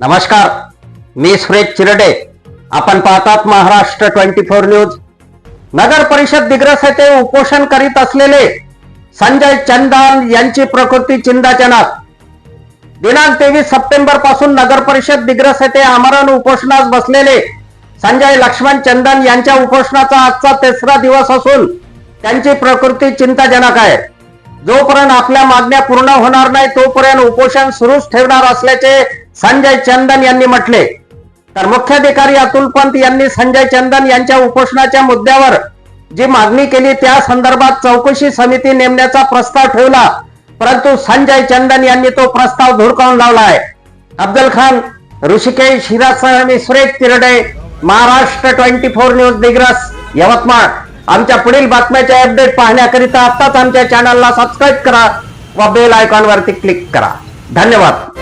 नमस्कार मी सुरेश चिरडे. आपण पाहतात महाराष्ट्र ट्वेंटी फोर न्यूज. नगर परिषद दिग्रस येथे उपोषण करीत असलेले संजय चंदान यांची प्रकृती चिंताजनक. दिनांक तेवीस सप्टेंबरपासून नगर परिषद दिग्रस येथे आमरण उपोषणास बसलेले संजय लक्ष्मण चंदन यांच्या उपोषणाचा आजचा तिसरा दिवस असून त्यांची प्रकृती चिंताजनक आहे. जोपर्यंत आपल्या मागण्या पूर्ण होणार नाही तोपर्यंत उपोषण सुरूच ठेवणार असल्याचे संजय चंदन यांनी म्हटले. तर मुख्याधिकारी अतुल पंत यांनी संजय चंदन यांच्या उपोषणाच्या मुद्द्यावर जी मागणी केली त्या संदर्भात चौकशी समिती नेमण्याचा प्रस्ताव ठेवला. परंतु संजय चंदन यांनी तो प्रस्ताव धुडकावून लावला आहे? अफजल खान ऋषिकेश हिरासह मी Suresh Tirde Maharashtra twenty four news Digras Yavatmal. आमच्या पुढील बातम्याचे अपडेट पाहण्याकरिता आताच आमच्या चॅनलला सबस्क्राईब करा व बेल आयकॉन वरती क्लिक करा. धन्यवाद.